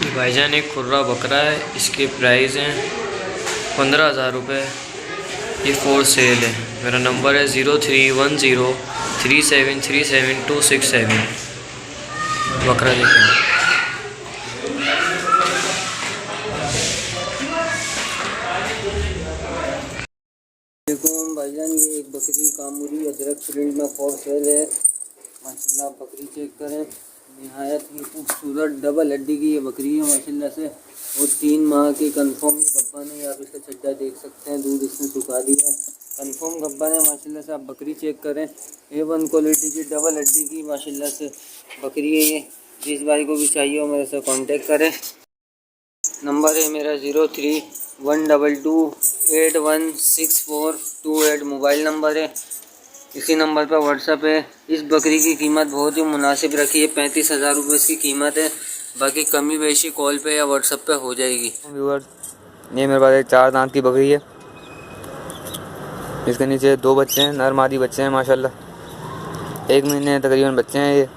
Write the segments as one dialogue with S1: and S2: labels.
S1: भाईजान, एक खुर्रा बकरा है, इसके प्राइस हैं पंद्रह हज़ार रुपये ये फोर सेल है। मेरा नंबर है zero three one zero three seven three seven two six seven बकरा देखें।
S2: देखो भाईजान, ये एक बकरी कामूरी अदरक प्रिंट में फॉर सेल है। माशाल्लाह, बकरी चेक करें। नहायत ही खूबसूरत, डबल हड्डी की ये बकरी है, माशाल्लाह से। और तीन माह की कंफर्म गब्बा ने, आप इसका छड्डा देख सकते हैं, दूध इसने सुखा दिया है। कन्फर्म गब्बा है माशाल्लाह से आप बकरी चेक करें। ए वन क्वालिटी की डबल हड्डी की, माशाल्लाह से बकरी है ये। जिस भाई को भी चाहिए हो, मेरे से कांटेक्ट करें। नंबर है मेरा zero three one double two eight one six four two eight mobile number है। इसी नंबर पर व्हाट्सअप है। इस बकरी की कीमत बहुत ही मुनासिब रखी है। पैंतीस हज़ार रुपये इसकी कीमत है। बाकी कमी बेशी कॉल पे या व्हाट्सअप पे हो जाएगी।
S3: व्यूअर ये मेरे पास एक चार दांत की बकरी है। इसके नीचे दो बच्चे हैं नर मादी बच्चे हैं, माशाल्लाह। एक महीने तकरीबन बच्चे हैं ये।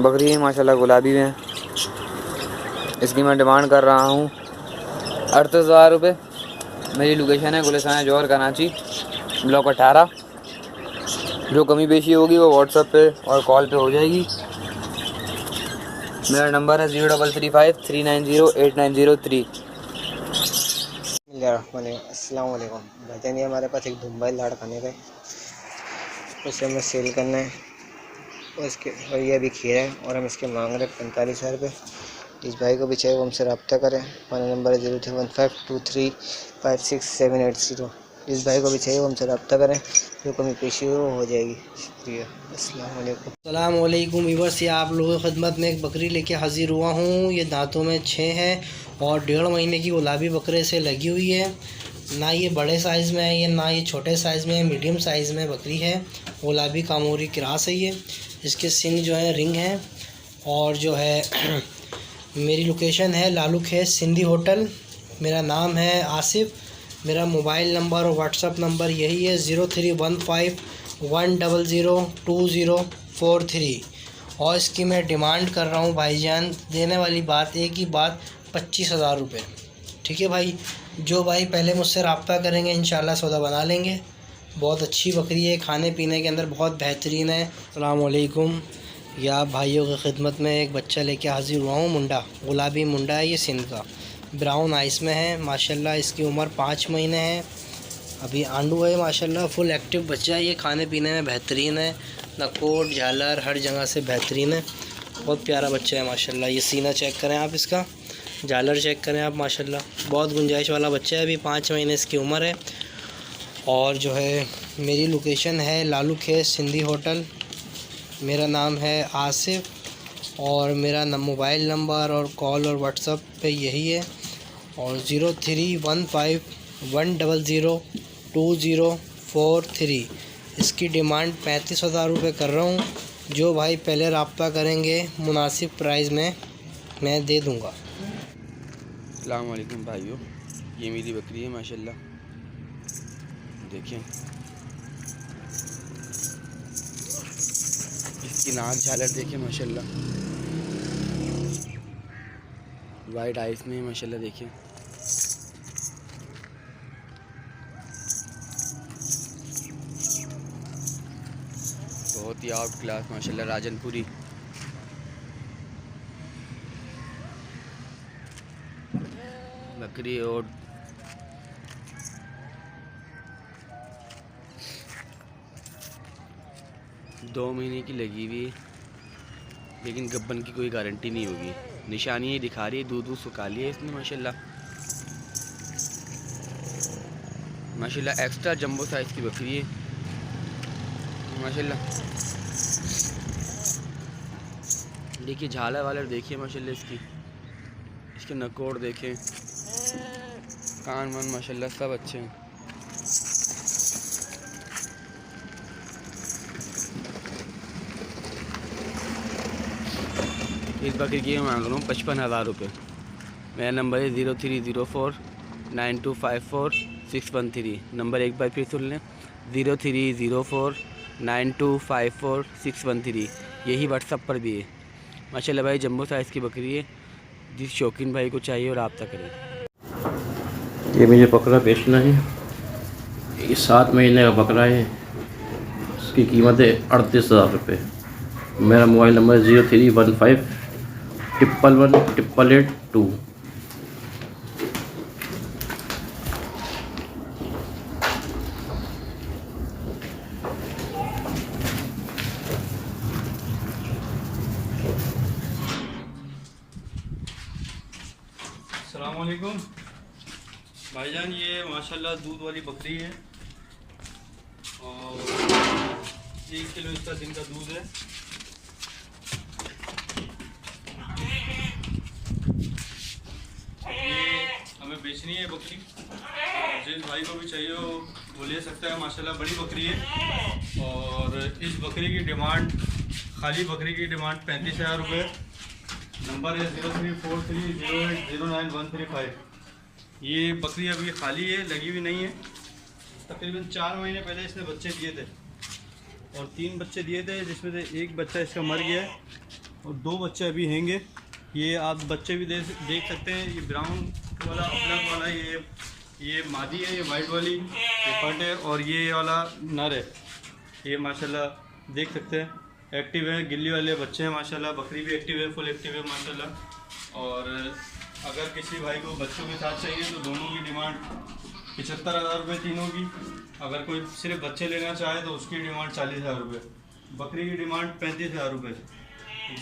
S3: बकरी है, माशाल्लाह, गुलाबी में इसकी मैं डिमांड कर रहा हूँ अड़तीस हज़ार रुपये मेरी लोकेशन है गुलिसान जौहर कराची ब्लॉक अठारह। जो कमी बेशी होगी वो व्हाट्सएप पे और कॉल पे हो जाएगी। मेरा नंबर है zero double three five three nine zero eight nine zero three
S4: भाईजान ये हमारे पास एक दुबई लाड़ खाने का उसे हमें सेल करना है। इसके और ये अभी खीरा है और हम इसके मांग रहे हैं पैंतालीस हज़ार रुपये। इस भाई को भी चाहिए, वो हमसे रबता करें। हमारा नंबर है zero three one five two three five six seven eight zero इस भाई को भी चाहिए, वो हमसे रब्ता करें, जो कमी पेशी हो हो जाएगी। शुक्रिया। अस्सलाम वालेकुम
S5: ये आप लोगों की खिदमत में एक बकरी लेके हाजिर हुआ हूँ। ये दांतों में छः है और डेढ़ महीने की गुलाबी बकरे से लगी हुई है। ना ये बड़े साइज़ में है, ये ना ये छोटे साइज़ में है मीडियम साइज़ में बकरी है। गुलाबी कामोरी क्रास है ये। इसके सिंग जो है, रिंग है। और जो है, मेरी लोकेशन है, लालू खेत, सिंधी होटल। मेरा नाम है आसिफ, मेरा मोबाइल नंबर और व्हाट्सअप नंबर यही है zero three one five one double zero two zero four three. और इसकी मैं डिमांड कर रहा हूँ भाईजान, देने वाली बात, एक ही बात, पच्चीस हज़ार रुपये ठीक है भाई? जो भाई पहले मुझसे रबता करेंगे इन सौदा बना लेंगे। बहुत अच्छी बकरी है, खाने पीने के अंदर बहुत बेहतरीन है। अलकुम। या भाइयों की खिदमत में एक बच्चा लेके हाजिर हुआ हूँ, मुंडा, गुलाबी मुंडा है ये सिंध का। ब्राउन आइस में है, माशाल्लाह इसकी उम्र पाँच महीने है। अभी आंडू है, माशाल्लाह, फुल एक्टिव बच्चा है ये, खाने पीने में बेहतरीन है। नकोट झालर, हर जगह से बेहतरीन है। बहुत प्यारा बच्चा है, माशाल्लाह, ये सीना चेक करें आप इसका। झालर चेक करें आप, माशाल्लाह, बहुत गुंजाइश वाला बच्चा है, अभी पाँच महीने इसकी उम्र है। और जो है, मेरी लोकेशन है लालू खेत सिंधी होटल। मेरा नाम है आसिफ और मेरा मोबाइल नंबर और कॉल और व्हाट्सअप पे यही है। और zero three one five one double zero two zero four three. इसकी डिमांड पैंतीस हज़ार रुपये कर रहा हूँ। जो भाई पहले रबता करेंगे, मुनासिब प्राइस में मैं दे दूँगा।
S3: अलैक्म भाइयों। ये मेरी बकरी है, माशाल्लाह। देखें इसकी नाक झालर देखें माशाल्लाह। वाइट आइस में, माशाल्लाह देखें बहुत ही आउट क्लास माशाल्लाह राजनपुरी। बकरी और दो महीने की लगी हुई लेकिन गब्बन की कोई गारंटी नहीं होगी। निशानी दिखा रही है दूध दूध सुखा लिया इसने, माशाल्लाह। माशाल्लाह एक्स्ट्रा जंबो साइज़ की बकरी है। माशाल्लाह। देखिए, झालर वालर देखिए, माशाल्लाह इसकी। इसके नकोड़ देखें। कान वन माशाल्लाह, सब अच्छे हैं। इस बकरी की मैं मांग रहा हूँ पचपन हज़ार रुपये मेरा नंबर है zero three zero four nine two five four six one three. Number एक बार फिर सुन लें, zero three zero four nine two five four six one three. यही व्हाट्सअप पर भी है। माशाल्लाह भाई, जम्बो साइज़ की बकरी है। जिस शौकीन भाई को चाहिए और रब्ता करें।
S6: ये मुझे बकरा बेचना है। ये सात महीने का बकरा है। इसकी कीमत है अड़तीस हज़ार रुपये मेरा mobile number zero three one five triple one triple eight two.
S7: भाईजान ये माशाल्लाह दूध वाली बकरी है और एक किलो इसका दिन का दूध है ये हमें बेचनी है बकरी। जिस भाई को भी चाहिए हो, वो ले सकता है। माशाल्लाह, बड़ी बकरी है। और इस बकरी की डिमांड, खाली बकरी की डिमांड पैंतीस हज़ार रुपये नंबर है zero three four three zero eight zero nine one three five. ये बकरी अभी खाली है, लगी हुई नहीं है। तकरीबन चार महीने पहले इसने बच्चे दिए थे। और तीन बच्चे दिए थे, जिसमें से एक बच्चा इसका मर गया है। और दो बच्चे अभी हैंगे। ये आप बच्चे भी देख देख सकते हैं, ये ब्राउन वाला अपलग वाला ये ये मादी है, ये वाइट वाली पट है और ये वाला नर है। ये माशाल्लाह देख सकते हैं एक्टिव है, गिल्ली वाले बच्चे हैं माशाल्लाह, बकरी भी एक्टिव है फुल एक्टिव है माशाल्लाह। और अगर किसी भाई को बच्चों के साथ चाहिए तो दोनों की डिमांड पचहत्तर हज़ार रुपये तीनों की। अगर कोई सिर्फ़ बच्चे लेना चाहे तो उसकी डिमांड चालीस हज़ार रुपये बकरी की डिमांड पैंतीस हज़ार रुपये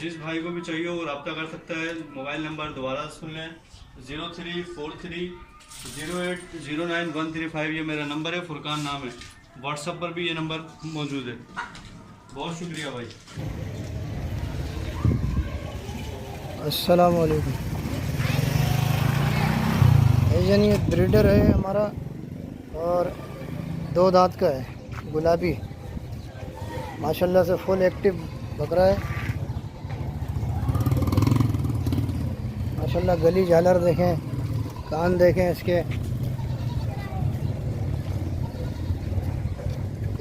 S7: जिस भाई को भी चाहिए वो रब्ता कर सकता है मोबाइल नंबर दोबारा सुन लें। Zero three four three zero eight zero nine one three five ये मेरा नंबर है, फुरकान नाम है। व्हाट्सअप पर भी ये नंबर मौजूद है। बहुत शुक्रिया भाई।
S8: अस्सलाम भाईजान ये ब्रीडर है हमारा, और दो दांत का है, गुलाबी। माशाल्लाह से फुल एक्टिव बकरा है। माशाल्लाह गली झालर देखें, कान देखें इसके।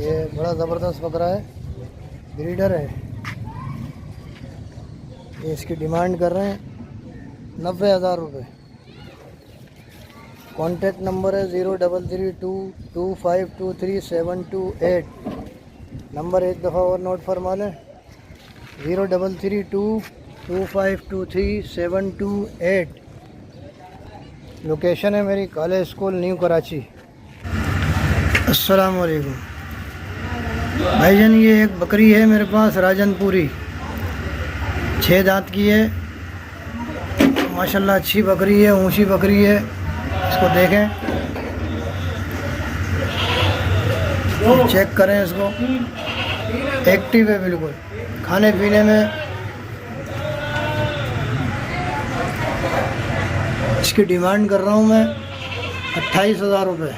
S8: ये बड़ा ज़बरदस्त बकरा है, ब्रीडर है। ये इसकी डिमांड कर रहे हैं नब्बे हज़ार रुपये कॉन्टेक्ट नंबर है zero double three two two five two three seven two eight. Number एक दफ़ा और नोट फरमा लें, zero double three two two five two three seven two eight location है मेरी कॉलेज स्कूल न्यू कराची अस्सलाम वालेकुम भाईजान, ये एक बकरी है मेरे पास, राजनपुरी। छः दांत की है। माशाल्लाह अच्छी बकरी है, ऊँची बकरी है। इसको देखें। चेक करें इसको। एक्टिव है बिल्कुल। खाने पीने में इसकी डिमांड कर रहा हूँ मैं अट्ठाईस हज़ार रुपये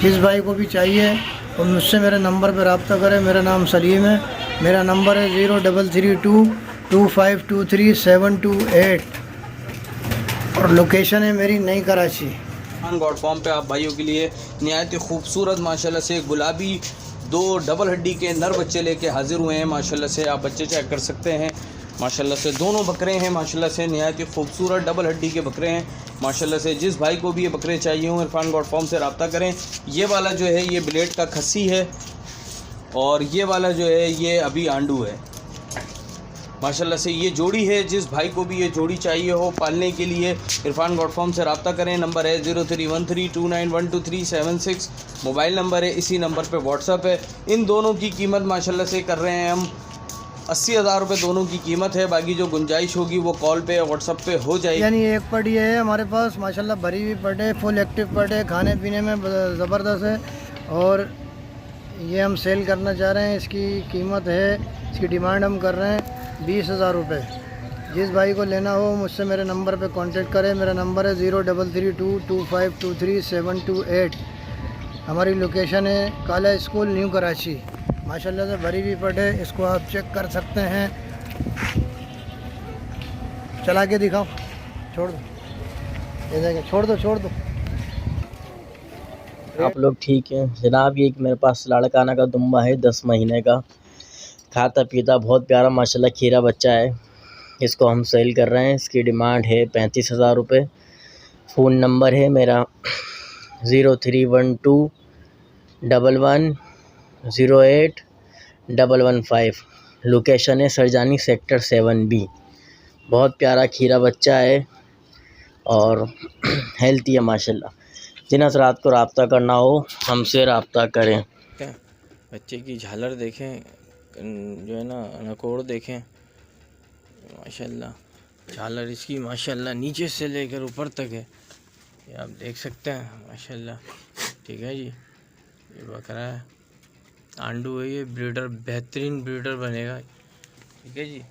S8: जिस भाई को भी चाहिए वो मुझसे मेरे नंबर पर रबता करें। मेरा नाम सलीम है। मेरा नंबर है zero double three two two five two three seven two eight. और लोकेशन है मेरी नई कराची।
S9: खान गॉड फॉर्म पे आप भाइयों के लिए नहायत खूबसूरत, माशाल्लाह से गुलाबी दो डबल हड्डी के नर बच्चे लेके हाजिर हुए हैं। माशाल्लाह से आप बच्चे चेक कर सकते हैं। माशाल्लाह से दोनों बकरे हैं, माशाल्लाह से नहायत ही खूबसूरत डबल हड्डी के बकरे हैं। माशाल्लाह से जिस भाई को भी ये बकरे चाहिए हों, इरफान गॉड फॉर्म से रबता करें। ये वाला जो है, ये ब्लेड का खसी है और ये वाला जो है, ये अभी आंडू है। माशाल्लाह से ये जोड़ी है, जिस भाई को भी ये जोड़ी चाहिए हो पालने के लिए, इरफान गॉड फॉर्म से रबता करें। नंबर है zero three one three two nine one two three seven six. Mobile number है, इसी नंबर पे व्हाट्सअप है। इन दोनों की कीमत माशाल्लाह से कर रहे हैं हम अस्सी हज़ार रुपये दोनों की कीमत है। बाकी जो गुंजाइश होगी, वो कॉल पे व्हाट्सअप पे हो जाएगी।
S8: यानी एक पड़ी है हमारे पास, माशाल्लाह भरी हुई पड़ है, फुल एक्टिव पड़ है खाने पीने में ज़बरदस्त है। और ये हम सेल करना चाह रहे हैं, इसकी कीमत है, इसकी डिमांड हम कर रहे हैं बीस हज़ार रुपये। जिस भाई को लेना हो, मुझसे मेरे नंबर पे कांटेक्ट करें। मेरा नंबर है zero double three two two five two three seven two eight. हमारी लोकेशन है काला स्कूल न्यू कराची। माशाल्लाह से भरी पट है इसको आप चेक कर सकते हैं। चला के दिखाओ। छोड़ दो। ये देखें, छोड़ दो छोड़ दो।
S10: आप लोग ठीक हैं। जनाब, ये मेरे पास लाड़काना का दुम्बा है, दस महीने का। खाता पीता बहुत प्यारा, माशाल्लाह खीरा बच्चा है। इसको हम सेल कर रहे हैं। इसकी डिमांड है पैंतीस हज़ार रुपये फ़ोन नंबर है मेरा zero three one two double one zero eight double one five. Location है सरजानी सेक्टर सेवन बी। बहुत प्यारा खीरा बच्चा है और हेल्थी है, माशाल्लाह। जिन हजरात को रबता करना हो, हमसे रबता करें।
S11: बच्चे की झालर देखें जो है ना नकोड़ देखें। माशाल्लाह, झालर इसकी, माशाल्लाह, नीचे से लेकर ऊपर तक है। ये आप देख सकते हैं, माशाल्लाह। ठीक है जी, ये बकरा है। आंडू है, ये ब्रीडर बेहतरीन ब्रीडर बनेगा। ठीक है जी?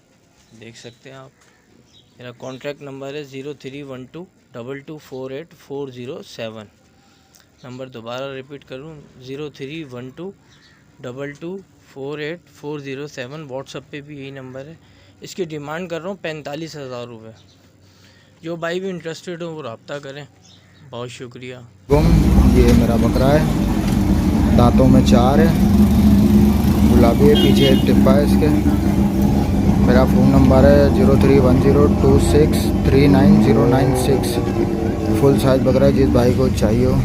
S11: देख सकते हैं आप। मेरा कॉन्टैक्ट नंबर है zero three one two double two four eight four zero seven. Number दोबारा रिपीट करूँ, zero three one two double two four eight four zero seven. WhatsApp पे भी यही नंबर है। इसकी डिमांड कर रहा हूँ पैंतालीस हज़ार रुपये जो भाई भी इंटरेस्टेड हो, वो रब्ता करें। बहुत शुक्रिया।
S12: गुम ये मेरा बकरा है। दांतों में चार है। गुलाबी है पीछे एक टिब्बा है इसके। मेरा फ़ोन नंबर है zero three one zero two six three nine zero nine six. Full size बकरा है, जिस भाई को चाहिए हो,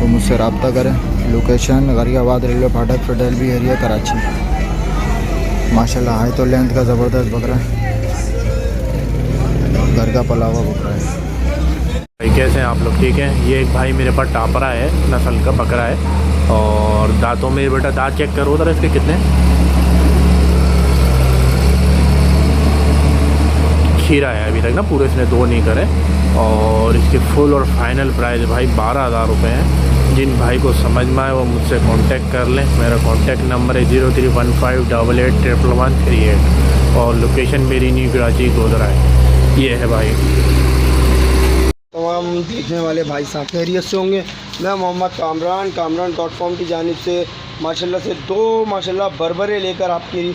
S12: वो मुझसे रबता करें। लोकेशन, गरियाबाद, रेलवे फाटक फेडरल बी एरिया, कराची। माशाल्लाह, हाई तो लेंथ का ज़बरदस्त बकरा है। घर का पला हुआ बकरा है।
S13: कैसे हैं आप लोग? ठीक हैं? ये एक भाई मेरे पास टापरा है, नस्ल का बकरा है। और दांतों में, बेटा दांत चेक करो उधर इसके कितने खीरा है अभी तक ना, पूरे इसने दो नहीं करे। और इसके फुल और फाइनल प्राइस भाई बारह हज़ार रुपये हैं। जिन भाई को समझ में आए, वो मुझसे कांटेक्ट कर लें। मेरा कांटेक्ट नंबर है zero three one five double eight triple one three eight और लोकेशन मेरी न्यू कराची गोदरा है। ये है भाई।
S12: तमाम देखने वाले भाई साहब खैरियत से होंगे। मैं मोहम्मद कामरान कामरान डॉट कॉम की जानब से, माशाल्लाह से दो, माशाल्लाह बरबरे लेकर आपकी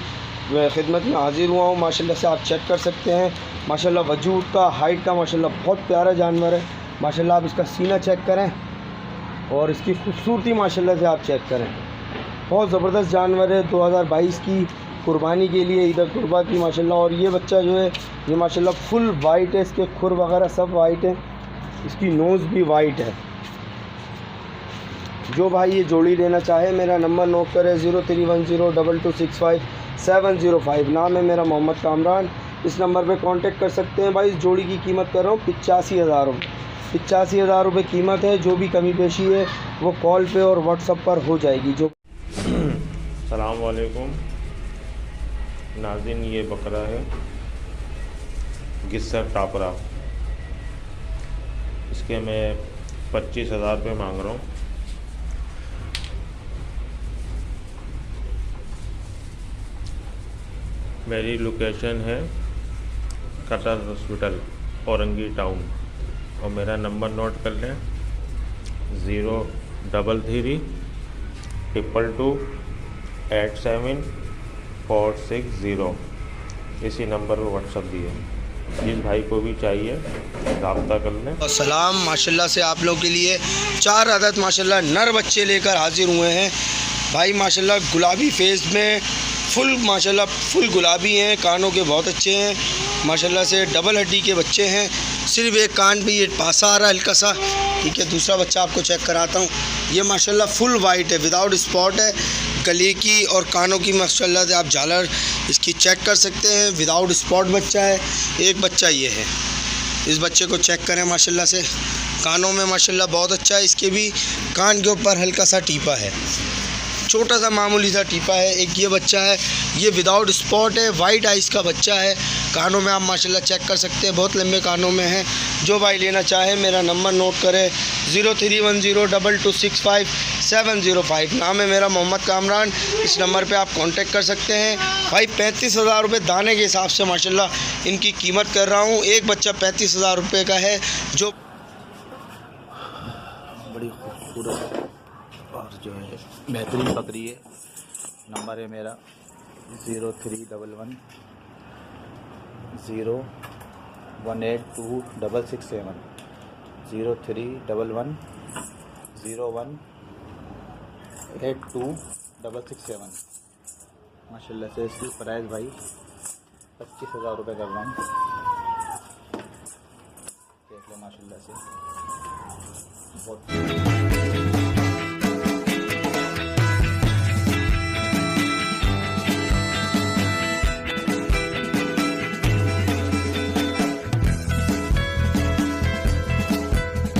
S12: खिदमत में हाजिर हुआ हूँ। माशाल्लाह से आप चेक कर सकते हैं। माशाल्लाह वजूद का हाइट का, माशाल्लाह बहुत प्यारा जानवर है। माशाल्लाह आप इसका सीना चेक करें और इसकी खूबसूरती माशाल्लाह से आप चेक करें। बहुत ज़बरदस्त जानवर है 2022 की कुर्बानी के लिए ईद कुर्बा की माशाल्लाह। और ये बच्चा जो है, ये माशाल्लाह फुल वाइट है, इसके खुर वगैरह सब वाइट है। इसकी नोज़ भी वाइट है। जो भाई ये जोड़ी लेना चाहे, मेरा नंबर नोट करें zero three one zero double two six five seven zero five नाम है मेरा मोहम्मद कामरान। इस नंबर पे कांटेक्ट कर सकते हैं भाई। इस जोड़ी की कीमत कर रहा हूँ पिचासी हज़ार रुपये पिचासी हज़ार रुपये कीमत है। जो भी कमी पेशी है, वो कॉल पे और व्हाट्सअप पर हो जाएगी। जो
S13: सलामकुम नाजिन, ये बकरा है। गिस्सर टापरा। इसके मैं पच्चीस हज़ार रुपये मांग रहा हूँ। मेरी लोकेशन है कतर हॉस्पिटल औरंगी टाउन और मेरा नंबर नोट कर लें zero double three triple two eight seven four six zero इसी नंबर पर व्हाट्सअप दिए जिस भाई को भी चाहिए, रबता कर लें।
S12: सलाम, माशाल्लाह से आप लोग के लिए चार अदद माशाल्लाह, नर बच्चे लेकर हाजिर हुए हैं। भाई, माशाल्लाह, गुलाबी फेस में फुल माशाल्लाह फुल गुलाबी हैं, कानों के बहुत अच्छे हैं। माशाल्लाह से डबल हड्डी के बच्चे हैं। सिर्फ़ एक कान पे ये पासा आ रहा है हल्का सा। ठीक है, दूसरा बच्चा आपको चेक कराता हूँ। ये माशाल्लाह फुल वाइट है विदाउट स्पॉट है। गले की और कानों की माशाल्लाह से आप झालर इसकी चेक कर सकते हैं। विदाउट स्पॉट बच्चा है, एक बच्चा ये है। इस बच्चे को चेक करें माशाल्लाह से। कानों में माशाल्लाह बहुत अच्छा है, इसके भी कान के ऊपर हल्का सा टीपा है। छोटा सा मामूली सा टीपा है, एक ये बच्चा है, ये विदाउट स्पॉट है वाइट आइस का बच्चा है। कानों में आप माशाल्लाह चेक कर सकते हैं, बहुत लंबे कानों में हैं। जो भाई लेना चाहे, मेरा नंबर नोट करें zero three one zero double two six five seven zero five नाम है मेरा मोहम्मद कामरान, इस नंबर पे आप कांटेक्ट कर सकते हैं। भाई पैंतीस हज़ार रुपये दाने के हिसाब से माशाल्लाह इनकी कीमत कर रहा हूँ। एक बच्चा पैंतीस हज़ार रुपये का है, जो
S14: बड़ी खूबसूरत बेहतरीन बकरी है। नंबर है मेरा zero three double one, zero one eight two double six seven, zero three double one, zero one eight two double six seven.
S15: माशाल्लाह से इसकी प्राइस भाई पच्चीस हज़ार रुपये कर रहा हूँ देख लो माशाल्लाह से। बहुत